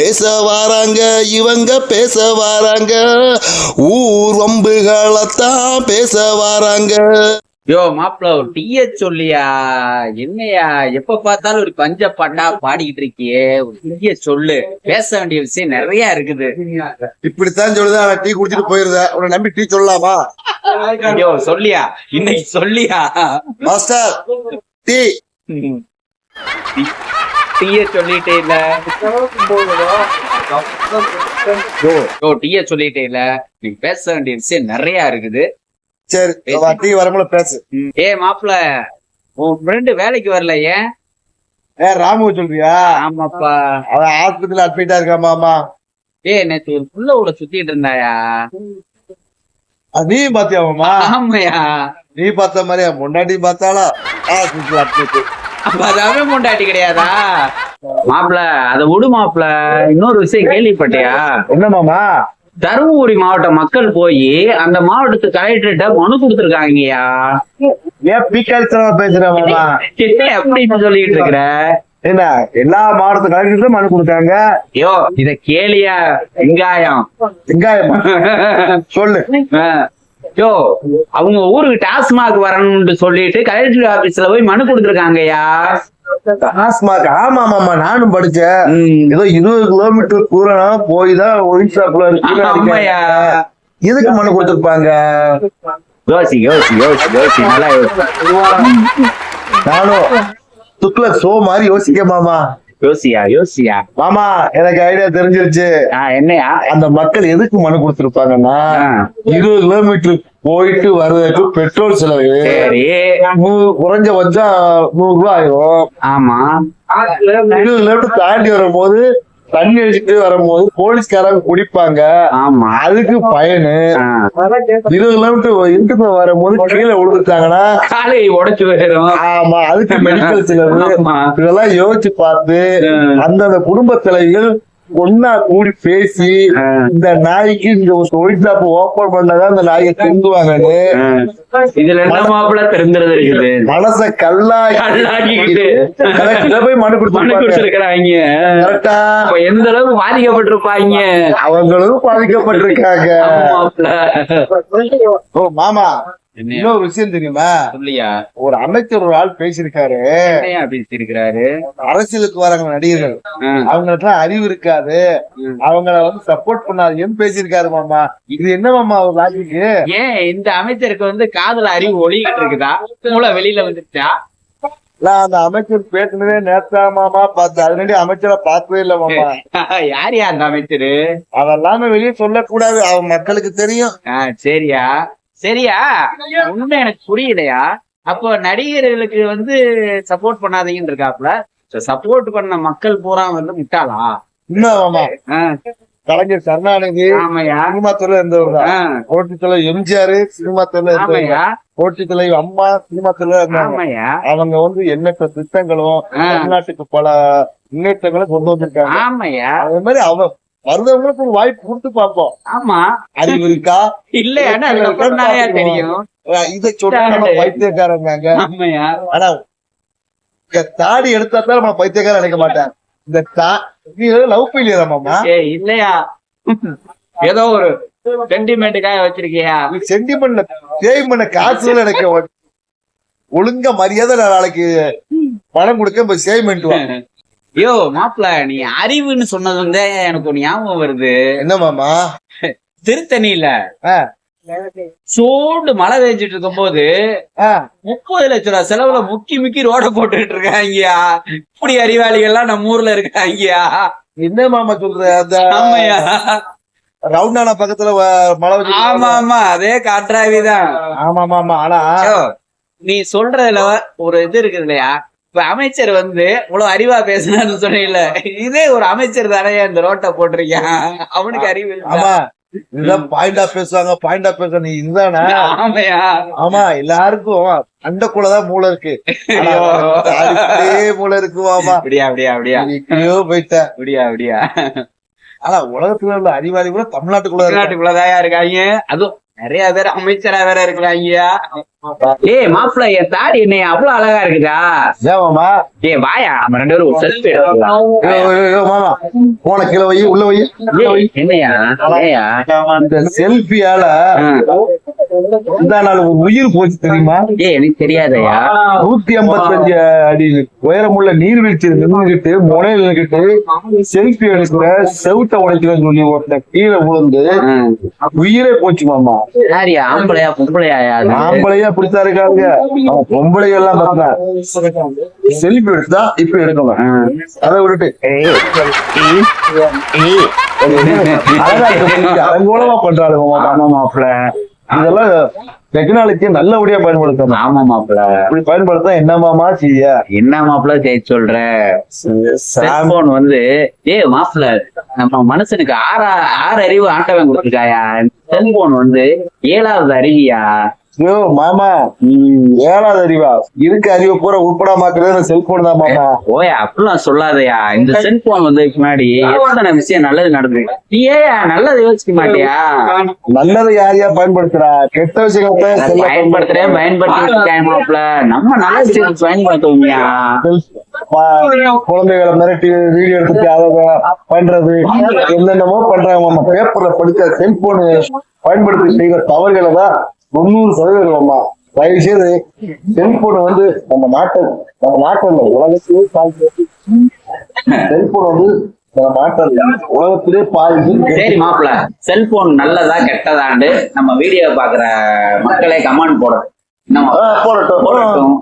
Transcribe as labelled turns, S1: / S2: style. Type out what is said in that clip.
S1: பேச வராங்க இவங்க பேச வராங்க. ஊர் வம்புகளைத்தான் பேச வராங்க.
S2: யோ மாப்பிள ஒரு டீய சொல்லியா? என்னையா? எப்ப பார்த்தாலும் ஒரு பஞ்ச பாட்டா பாடிக்கிட்டு இருக்கியே? ஒரு டீய சொல்லு. பேச வேண்டிய விஷயம் நிறைய இருக்குது.
S1: இப்படித்தான் சொல்லுது? ஆனா டீ குடிச்சிட்டு போயிருத உன்னை நம்பி டீ சொல்லலாமா?
S2: யோ சொல்லியா? இன்னைக்கு சொல்லியா?
S1: மாஸ்டர். டீ-
S2: டீய சொல்லிட்டே இல்ல. யோ, டீய சொல்லிட்டே இல்ல. நீ பேச வேண்டிய விஷயம் நிறைய இருக்குது.
S1: சரி டீ வரமுல பேசு.
S2: ஏ மாப்பிள உன் ஃப்ரெண்டு வேலைக்கு வரல ஏன்?
S1: ஏ ராமு சொல்றியா?
S2: ஆமாப்பா.
S1: அவன் ஆஸ்பத்திரியில அட்மிட்டா இருக்கான் மாமா?
S2: ஏய் நேத்து ஒரு புள்ள கூட சுத்திட்டு இருந்தாயா?
S1: நீ பாத்தியா மாமா?
S2: ஆமையா.
S1: நீ பார்த்த மாதிரியா முன்னாடி பார்த்தாளா? ஆஸ்பத்திரியில அட்மிட்
S2: அப்ப பொண்டாட்டி கிடையாதா? மாப்பிள அத விடு மாப்பிள. இன்னொரு விஷயம் கேள்விப்பட்டியா?
S1: என்ன மாமா?
S2: தருமபுரி மாவட்ட மக்கள் போய் அந்த மாவட்டத்து கலெக்டர்கிட்ட மனு கொடுத்துருக்காங்கய்யா.
S1: ஏன் பீக்காலித்தனமா பேசுற மாமா?
S2: என்ன எப்படி சொல்லிட்டு இருக்கிற?
S1: என்ன எல்லா மாவட்ட கலெக்டரும் மனு கொடுத்தாங்க?
S2: ஐயோ இத கேளியா வெங்காயம்.
S1: வெங்காயமா. சொல்லு.
S2: யோ அவங்க ஊருக்கு டாஸ்மாக் வரணும்னு சொல்லிட்டு கலெக்டர் ஆபீஸ்ல போய் மனு கொடுத்துருக்காங்கய்யா.
S1: டாஸ்மாக் ஆமா மாமா நானும் படிச்சேன். ஏதோ இருபது கிலோமீட்டர் தூரம் போய் தான் ஒரிசாக்குள்ள இருக்கு. எதுக்கு மனு கொடுத்துருப்பாங்க?
S2: யோசி யோசி யோசி யோசி. நல்லா யோசி.
S1: நானும் துக்ல சோ மாதிரி யோசிக்க மாமா.
S2: யோசியா யோசியா.
S1: மாமா எனக்கு ஐடியா தெரிஞ்சிருச்சு.
S2: என்னையா?
S1: அந்த மக்கள் எதுக்கு மனு கொடுத்துருப்பாங்கன்னா. இருபது கிலோமீட்டர் போயிட்டு வர்றதுக்கு பெட்ரோல் செலவு. குறைஞ்சபட்சம் நூறு ரூபாய் ஆயிரும்.
S2: ஆமா.
S1: இருபது கிலோமீட்டர் தாண்டி வரும்போது தண்ணி அடிச்சுட்டு வரும்போது போலீஸ்காரங்க குடிப்பாங்க
S2: ஆமா
S1: அதுக்கு பயனு. இருபது கிலோமீட்டர் இன்ட்டு வரும்போது கீழே விழுந்துட்டாங்கன்னா
S2: காலை உடைச்சு போயிடும்
S1: ஆமா அதுக்கு மெடிக்கல் செலவு. இதெல்லாம் யோசிச்சு பார்த்து. அந்தந்த குடும்ப தலைவிகள் ஒன்னா கூடி பேசி. இந்த நாய்க்கு இந்த ஒயிட் ஷாப் ஓபன் பண்ணாதான் இந்த நாயை திருந்துவாங்கன்னு.
S2: இதுல என்ன மாப்பிள்ள தெரிஞ்சிருது இருக்குது
S1: மனச கல்லாக்கி
S2: கல்லாக்கிக்கிட்டு.
S1: கலெக்டர்ல போய் மனு
S2: மனு
S1: கொடுத்து
S2: கொடுத்துருக்காங்க
S1: கரெக்டா
S2: எந்த அளவுக்கு பாதிக்கப்பட்டிருப்பாங்க
S1: அவங்களும் பாதிக்கப்பட்டிருக்காங்க ஓ மாமா? இன்னொரு விஷயம் தெரியுமா?
S2: சொல்லியா
S1: ஒரு அமைச்சர் ஒரு ஆள் பேசியிருக்காரு.
S2: பேசியிருக்கிறாரு?
S1: அரசியலுக்கு வராங்க நடிகர்கள். அவங்களுக்கு அறிவு இருக்காது. அவங்கள வந்து சப்போர்ட் பண்ணாதீங்கன்னு பேசியிருக்காரு மாமா. இது என்ன மாமா ஒரு லாஜிக்கு
S2: ஏன் இந்த அமைச்சருக்கு வந்து காதல அறிவு ஒளிகிட்டு இருக்குதா மூளை வெளியில வந்துருச்சா?
S1: நான் அந்த அமைச்சர் பேசினதே நேத்தா மாமா பார்த்தேன் அதனாடி அமைச்சரை பார்த்ததே இல்ல மாமா.
S2: யார் யா அந்த அமைச்சரு?
S1: அதெல்லாமே வெளியே சொல்லக்கூடாது. அவன் மக்களுக்கு தெரியும்.
S2: சரியா. சரியா? உண்மை எனக்கு புரியலையா? அப்போ நடிகர்களுக்கு வந்து சப்போர்ட் பண்ணாதீங்கன்னு இருக்காப்ல சப்போர்ட் பண்ண மக்கள் பூரா வந்து முட்டாளா?
S1: கலைஞர் கருணாநிதி சினிமா தான்
S2: ஆ,
S1: போட்டி தலைவர் எம்ஜிஆர் சினிமா துறையில இருந்தவர்
S2: ஆமையா?
S1: போட்டி தலைவர் அம்மா சினிமா துறையில இருந்தாங்க அவங்க வந்து எண்ணற்ற திட்டங்களும். தமிழ்நாட்டுக்கு பல முன்னேற்றங்களும் கொண்டு வந்திருக்காங்க.
S2: ஆமையா?
S1: அதே மாதிரி அவ வருதவங்களுக்கு ஒரு வாய்ப்பு கொடுத்து பார்ப்போம்.
S2: ஆமா.
S1: அறிவு இருக்கா?
S2: அதுக்கப்புறம் தானே தெரியும்.
S1: இதை சொன்னா பைத்தியக்காரங்க ஆனா தாடி எடுத்தா தான் நம்ம பைத்தியக்காரன் நினைக்க மாட்டேன். இந்த தா லவ் ஃபெயிலியரா மாமா?
S2: இல்லையா? ஏதோ ஒரு சென்டிமெண்ட்டுக்காக வச்சிருக்கியா?
S1: சென்டிமெண்ட்ல தேய் பண்ண காசு எனக்கு. ஒழுங்கா மரியாதை நாளைக்கு பணம் கொடுக்க இப்ப சேவ்மெண்ட் வா.
S2: யோ மாப்பிள நீ அறிவுன்னு சொன்னது வந்து எனக்கு ஒரு ஞாபகம் வருது.
S1: என்ன மாமா?
S2: திருத்தணியில. சூடு மழை பெஞ்சிட்டு இருக்கும் போது முப்பது லட்ச ரூபா செலவுல முக்கி முக்கி ரோட போட்டுட்டு இருக்காங்கயா இப்படி அறிவாளிகள்லாம் நம்ம ஊர்ல இருக்காங்கயா
S1: என்ன மாமா சொல்ற? அந்த
S2: ஆமாயா
S1: ரவுண்டானா பக்கத்துல மழை
S2: ஆமா ஆமா அதே காற்றாவிதான்
S1: ஆமா மாமா ஆனா
S2: நீ சொல்றதுல ஒரு இது இருக்குது இல்லையா இப்ப அமைச்சர் வந்து இவ்வளவு அறிவா பேசினான்னு சொன்னீங்கல்ல இதே ஒரு அமைச்சர் தானே இந்த ரோட்டை போட்டிருக்கான். அவனுக்கு அறிவு?
S1: ஆமா இதுதான் பாயிண்ட் பேசுவாங்க பாயிண்ட் ஆஃப் பேச நீ இதுதானே?
S2: ஆமையா?
S1: ஆமா எல்லாருக்கும் அண்டக்குள்ளதான் மூளை இருக்கு. மூளை இருக்கு மாமா
S2: அப்படியா அப்படியா அப்படியா?
S1: நீ எங்கேயோ போயிட்ட
S2: அப்படியா அப்படியா?
S1: ஆனா உலகத்துல உள்ள அறிவாளி கூட தமிழ்நாட்டுக்குள்ள
S2: தமிழ்நாட்டுக்குள்ளதாயா இருக்காங்க? அதுவும் நிறைய பேர் அமைச்சரா வேற இருக்கிறாங்கயா ஏய் மாப்பிள்ள என் தாடி என்ன அவ்வளவு அழகா இருக்குதா?
S1: ஏன் மாமா?
S2: ஏய் வாயா நம்ம ரெண்டு பேரும் செல்ஃபி
S1: மாமா போன கீழே வை உள்ள வை
S2: என்னையா?
S1: செல்ஃபியால இந்த நாள் ஒரு உயிர் போச்சு தெரியுமா?
S2: ஏய் எனக்கு தெரியாதயா
S1: நூத்தி ஐம்பத்தஞ்சு அடி உயரமுள்ள நீர்வீழ்ச்சி நின்றுகிட்டு முனையில் நின்றுகிட்டு செல்ஃபி எடுக்கிற செவுத்த உடைக்கிறேன்னு சொல்லி ஒருத்தன் கீழே விழுந்து உயிரே போச்சு மாமா.
S2: யாரியா ஆம்பளையா பொம்பளையா?
S1: ஆம்பளையா அப்படித்தான் இருக்காங்க அவன் பொம்பளை எல்லாம் பார்த்தா செல்ஃபி எடுத்தா இப்ப எடுக்கணும். அதை விட்டுட்டு அலங்கோலமா பண்றாளுங்க மாமா.
S2: மாப்பிள்ள.
S1: இதெல்லாம் டெக்னாலஜியை நல்லபடியா பயன்படுத்தணும்.
S2: ஆமா மாப்பிள்ள
S1: இப்படி பயன்படுத்தா என்ன மாமா செய்ய?
S2: என்ன மாப்பிள்ள ஜெய் சொல்ற? செல்போன் வந்து ஏய் மாப்பிள்ள நம்ம மனுஷனுக்கு ஆறா ஆறு அறிவு ஆண்டவன் கொடுத்துருக்காயா? செல்போன் வந்து ஏழாவது அறிவியா?
S1: ஐயோ மாமா ஏழாவது அறிவா இருக்க அறிவை பூரா உட்படாமாக்குறது செல்போன் தான் மாமா.
S2: ஓயா அப்படிலாம் சொல்லாதயா. இந்த செல்போன் வந்து முன்னாடி எத்தனை விஷயம் நல்லது நடந்தது நீ ஏன் நல்லது யோசிக்க மாட்டியா?
S1: நல்லதை யார் யார் பயன்படுத்துறா? கெட்ட விஷயங்களை
S2: பயன்படுத்துறேன் பயன்படுத்திட்டு இருக்கேன் மாப்பிள்ள நம்ம நல்ல விஷயத்துக்கு பயன்படுத்துவோம்யா.
S1: குழந்தைகளை மிரட்டி வீடியோ எடுத்து அதை பண்றது என்னென்னமோ பண்றாங்க மாமா. பேப்பர்ல படிச்ச செல்போன் பயன்படுத்தி செய்கிற தவறுகளை தான் தொண்ணூறு சதவீதம் தயவு செய்து செல்போன் வந்து நம்ம நாட்டை நம்ம நாட்டில் உலகத்திலே பாதி செல்போன் வந்து நம்ம நாட்டில் உலகத்திலே பாதி
S2: சரி மாப்பிள்ள செல்போன் நல்லதா கெட்டதாண்டு நம்ம வீடியோ பாக்குற மக்களே கமெண்ட் போடணும்?
S1: போடட்டும்
S2: போடட்டும்.